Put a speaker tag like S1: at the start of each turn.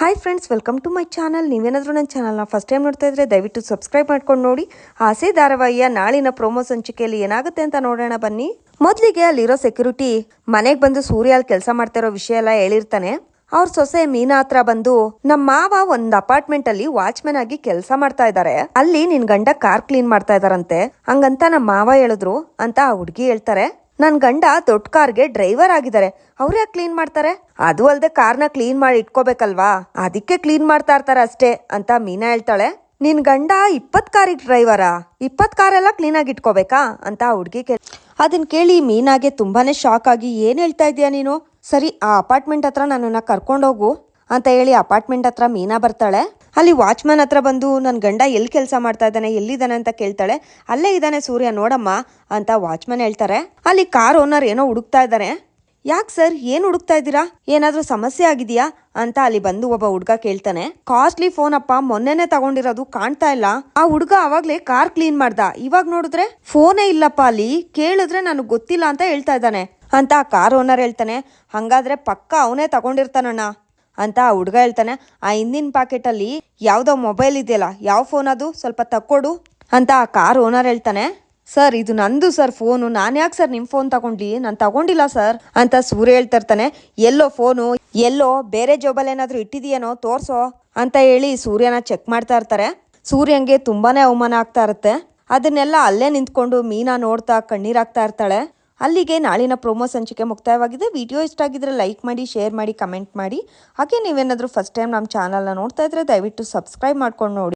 S1: Hi friends welcome to my channel ನೀವೇನಾದರೂ ನನ್ನ ಚಾನಲ್ನ ಫಸ್ಟ್ ಟೈಮ್ ನೋಡ್ತಾ ಇದ್ರೆ ದಯವಿಟ್ಟು ಸಬ್ಸ್ಕ್ರೈಬ್ ಮಾಡ್ಕೊಂಡು ನೋಡಿ. ಆಸೆ ಧಾರಾವಾಹಿಯ ನಾಳಿನ ಪ್ರೋಮೋ ಸಂಚಿಕೆಯಲ್ಲಿ ಏನಾಗುತ್ತೆ ಅಂತ ನೋಡೋಣ ಬನ್ನಿ. ಮೊದಲಿಗೆ ಅಲ್ಲಿರೋ ಸೆಕ್ಯೂರಿಟಿ ಮನೆಗೆ ಬಂದು ಸೂರ್ಯ ಅಲ್ಲಿ ಕೆಲಸ ಮಾಡ್ತಾ ವಿಷಯ ಎಲ್ಲ ಹೇಳಿರ್ತಾನೆ. ಅವ್ರ ಸೊಸೆ ಮೀನಾ ಹತ್ರ ಬಂದು ನಮ್ಮ ಮಾವ ಒಂದ್ ಅಪಾರ್ಟ್ಮೆಂಟ್ ಅಲ್ಲಿ ವಾಚ್ಮನ್ ಆಗಿ ಕೆಲಸ ಮಾಡ್ತಾ ಇದ್ದಾರೆ ಅಲ್ಲಿ ನಿನ್ ಗಂಡ ಕಾರ್ ಕ್ಲೀನ್ ಮಾಡ್ತಾ ಇದಾರಂತೆ. ಹಂಗಂತ ನಮ್ಮ ಮಾವ ಹೇಳಿದ್ರು ಅಂತ ಆ ಹುಡುಗಿ ಹೇಳ್ತಾರೆ. ನನ್ ಗಂಡ ದೊಡ್ಡ ಕಾರ್ಗೆ ಡ್ರೈವರ್ ಆಗಿದ್ದಾರೆ ಅವ್ರು ಯಾಕೆ ಕ್ಲೀನ್ ಮಾಡ್ತಾರೆ? ಅದು ಅಲ್ಲದೆ ಕಾರ್ನ ಕ್ಲೀನ್ ಮಾಡಿ ಇಟ್ಕೋಬೇಕಲ್ವಾ? ಅದಕ್ಕೆ ಕ್ಲೀನ್ ಮಾಡ್ತಾ ಇರ್ತಾರೆ ಅಷ್ಟೇ ಅಂತ ಮೀನಾ ಹೇಳ್ತಾಳೆ. ನಿನ್ ಗಂಡ ಇಪ್ಪತ್ ಕಾರಿಗೆ ಡ್ರೈವರಾ? ಇಪ್ಪತ್ ಕಾರೆಲ್ಲ ಕ್ಲೀನ್ ಆಗಿ ಇಟ್ಕೋಬೇಕಾ? ಅಂತ ಹುಡುಗಿ ಕೇಳಿ ಅದನ್ನ ಕೇಳಿ ಮೀನಾಗೆ ತುಂಬಾನೇ ಶಾಕ್ ಆಗಿ ಏನ್ ಹೇಳ್ತಾ ಇದೀಯ ನೀನು? ಸರಿ, ಆ ಅಪಾರ್ಟ್ಮೆಂಟ್ ಹತ್ರ ನನ್ನನ್ನ ಕರ್ಕೊಂಡೋಗು ಅಂತ ಹೇಳಿ ಅಪಾರ್ಟ್ಮೆಂಟ್ ಹತ್ರ ಮೀನಾ ಬರ್ತಾಳೆ. ಅಲ್ಲಿ ವಾಚ್ಮನ್ ಹತ್ರ ಬಂದು ನನ್ನ ಗಂಡ ಎಲ್ಲಿ ಕೆಲಸ ಮಾಡ್ತಾ ಇದ್ದಾನೆ, ಎಲ್ಲಿದ್ದಾನೆ ಅಂತ ಕೇಳ್ತಾಳೆ. ಅಲ್ಲೇ ಇದ್ದಾನೆ ಸೂರ್ಯ, ನೋಡಮ್ಮ ಅಂತ ವಾಚ್ಮನ್ ಹೇಳ್ತಾರೆ. ಅಲ್ಲಿ ಕಾರ್ ಓನರ್ ಏನೋ ಹುಡುಕ್ತಾ ಇದ್ದಾರೆ. ಯಾಕೆ ಸರ್, ಏನು ಹುಡುಕ್ತಾ ಇದ್ದೀರಾ? ಏನಾದರೂ ಸಮಸ್ಯೆ ಆಗಿದೆಯಾ? ಅಂತ ಅಲ್ಲಿ ಬಂದು ಒಬ್ಬ ಹುಡುಗ ಕೇಳ್ತಾನೆ. ಕಾಸ್ಟ್ಲಿ ಫೋನ್ ಅಪ್ಪ ಮೊನ್ನೆನೆ ತಗೊಂಡಿರೋದು ಕಾಣ್ತಾ ಇಲ್ಲ. ಆ ಹುಡುಗ ಅವಾಗ್ಲೇ ಕಾರ್ ಕ್ಲೀನ್ ಮಾಡ್ದ. ಇವಾಗ ನೋಡಿದ್ರೆ ಫೋನೇ ಇಲ್ಲಪ್ಪ ಅಲ್ಲಿ. ಕೇಳಿದ್ರೆ ನನಗೆ ಗೊತ್ತಿಲ್ಲ ಅಂತ ಹೇಳ್ತಾ ಇದ್ದಾನೆ ಅಂತ ಆ ಕಾರ್ ಓನರ್ ಹೇಳ್ತಾನೆ. ಹಂಗಾದ್ರೆ ಪಕ್ಕ ಅವನೇ ತಗೊಂಡಿರ್ತಾನಣ್ಣ. ಅಂತ ಆ ಹುಡುಗ ಹೇಳ್ತಾನೆ, ಆ ಹಿಂದಿನ ಪಾಕೆಟಲ್ಲಿ ಯಾವುದೋ ಮೊಬೈಲ್ ಇದೆಯಲ್ಲ, ಯಾವ ಫೋನ್ ಅದು? ಸ್ವಲ್ಪ ತಕ್ಕೊಡು ಅಂತ ಆ ಕಾರ್ ಓನರ್ ಹೇಳ್ತಾನೆ. ಸರ್, ಇದು ನಂದು ಸರ್ ಫೋನು, ನಾನು ಯಾಕೆ ಸರ್ ನಿಮ್ಮ ಫೋನ್ ತಗೊಂಡ್ಲಿ? ನಾನು ತಗೊಂಡಿಲ್ಲ ಸರ್ ಅಂತ ಸೂರ್ಯ ಹೇಳ್ತಾ ಇರ್ತಾನೆ. ಎಲ್ಲೋ ಫೋನು, ಎಲ್ಲೋ ಬೇರೆ ಜೋಬಲ್ಲಿ ಏನಾದರೂ ಇಟ್ಟಿದೆಯೇನೋ ತೋರ್ಸೋ ಅಂತ ಹೇಳಿ ಸೂರ್ಯನ ಚೆಕ್ ಮಾಡ್ತಾ ಇರ್ತಾರೆ. ಸೂರ್ಯಂಗೆ ತುಂಬಾನೇ ಅವಮಾನ ಆಗ್ತಾ ಇರುತ್ತೆ. ಅದನ್ನೆಲ್ಲ ಅಲ್ಲೇ ನಿಂತ್ಕೊಂಡು ಮೀನಾ ನೋಡ್ತಾ ಕಣ್ಣೀರಾಗ್ತಾ ಇರ್ತಾಳೆ. ಅಲ್ಲಿಗೆ ನಾಳಿನ ಪ್ರೋಮೋ ಸಂಚಿಕೆ ಮುಕ್ತಾಯವಾಗಿದೆ. ವಿಡಿಯೋ ಇಷ್ಟ ಆಗಿದ್ರೆ ಲೈಕ್ ಮಾಡಿ, ಶೇರ್ ಮಾಡಿ, ಕಮೆಂಟ್ ಮಾಡಿ. ಹಾಗೆ ನೀವೇನಾದರೂ ಫಸ್ಟ್ ಟೈಮ್ ನಮ್ಮ ಚಾನಲ್ನ ನೋಡ್ತಾ ಇದ್ರೆ ದಯವಿಟ್ಟು ಸಬ್ಸ್ಕ್ರೈಬ್ ಮಾಡ್ಕೊಂಡು ನೋಡಿ.